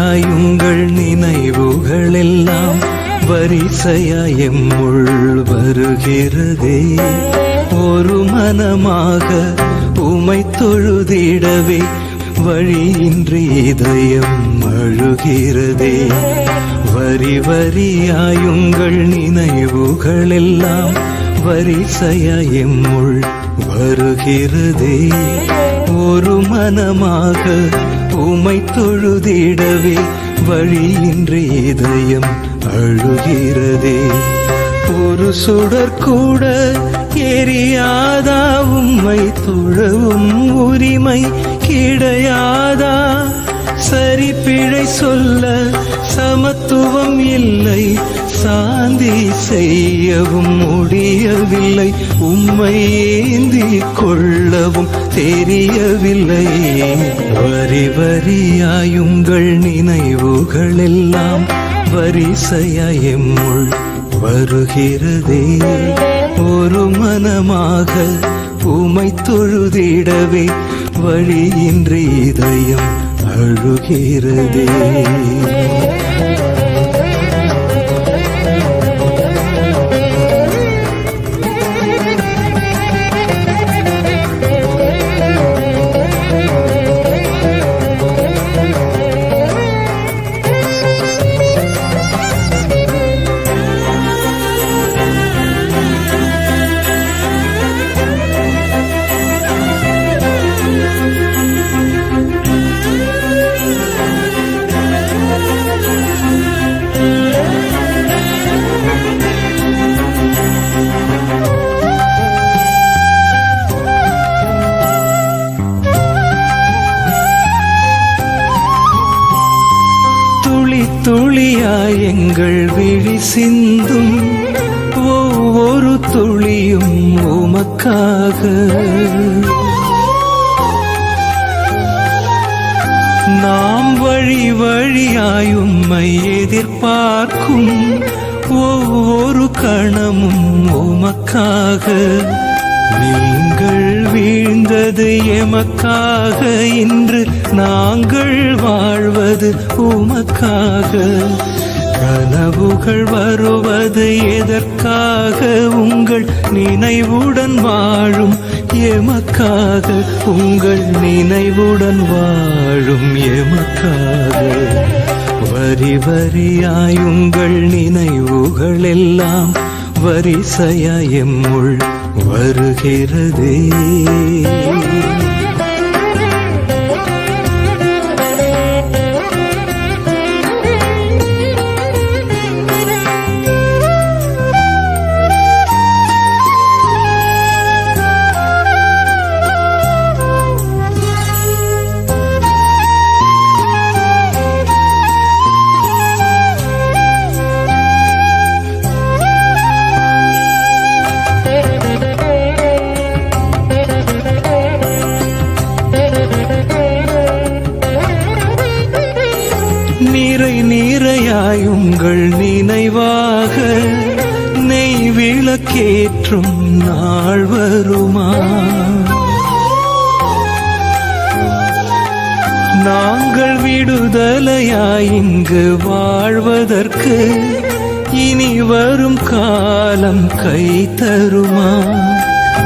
வரி வரியாயுங்கள் நினைவுகளெல்லாம் வரிசையாய் எம்முள் வருகிறதே. ஒரு மனமாக உமை தொழுதிடவே வழியின்றி இதயம் அழுகிறதே. வரி வரியாயுங்கள் நினைவுகளெல்லாம் வரிசையாய் எம்முள் வருகிறதே. ஒரு மனமாக உமை தொழுதிடவே வழியின்றி இதயம் அழுகிறதே. ஒரு சுடர் கூட எரியாதா? உம்மை தொழவும் உரிமை கிடையாதா? சரி பிழை சொல்ல சமத்துவம் இல்லை. சாந்தி செய்யவும் முடியவில்லை. உம்மை ஏந்தி கொள்ளவும் தெரியவில்லை. வரி வரியாயுங்கள் நினைவுகளெல்லாம். வரிசையாய் எம்முள் வருகிறதே. ஒரு மனமாக உமை தொழுதிடவே. வழியின்றி இதயம் அழுகிறதே. துளியாய் எங்கள் விழி சிந்தும் ஒவ்வொரு துளியும் உமக்காக. நாம் வழி வழியாய் உம்மை எதிர்பார்க்கும் ஒவ்வொரு கணமும் உமக்காக. நீங்கள் வீழ்ந்தது எமக்காக இன்று நாங்கள் வாழ்வது உமக்காக. கனவுகள் வருவது எதற்காக உங்கள் நினைவுடன் வாழும் எமக்காக. உங்கள் நினைவுடன் வாழும் எமக்காக. வரி வரியாயுங்கள் நினைவுகள் எல்லாம் வரிசையாய் எம்முள் வருகிறதே. விளக்கேற்றும் நாள் வருமா? நாங்கள் விடுதலையாய் இங்கு வாழ்வதற்கு இனி வரும் காலம் கை தருமா?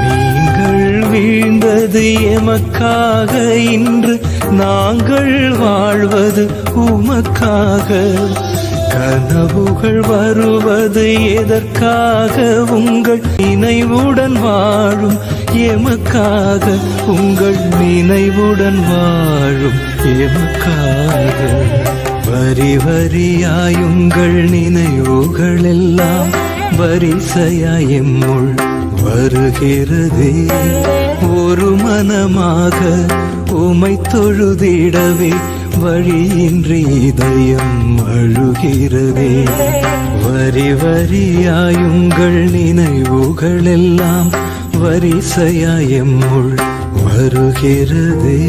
நீங்கள் வீழ்ந்தது எமக்காக இன்று நாங்கள் வாழ்வது உமக்காக. கனவுகள் வருவது எதற்காக உங்கள் நினைவுடன் வாழும்? எமக்காக உங்கள் நினைவுடன் வாழும். எமக்காக வரி வரியாயுங்கள் நினைவுகள் எல்லாம் வரிசையாய் எம்முள் வருகிறதே. ஒரு மனமாக உமை தொழுதிடவே வழியின்றி இதயம் அழுகிறதே. வரி வரியாயுங்கள் நினைவுகள் எல்லாம் வரிசையாய் எம்முள் வருகிறதே.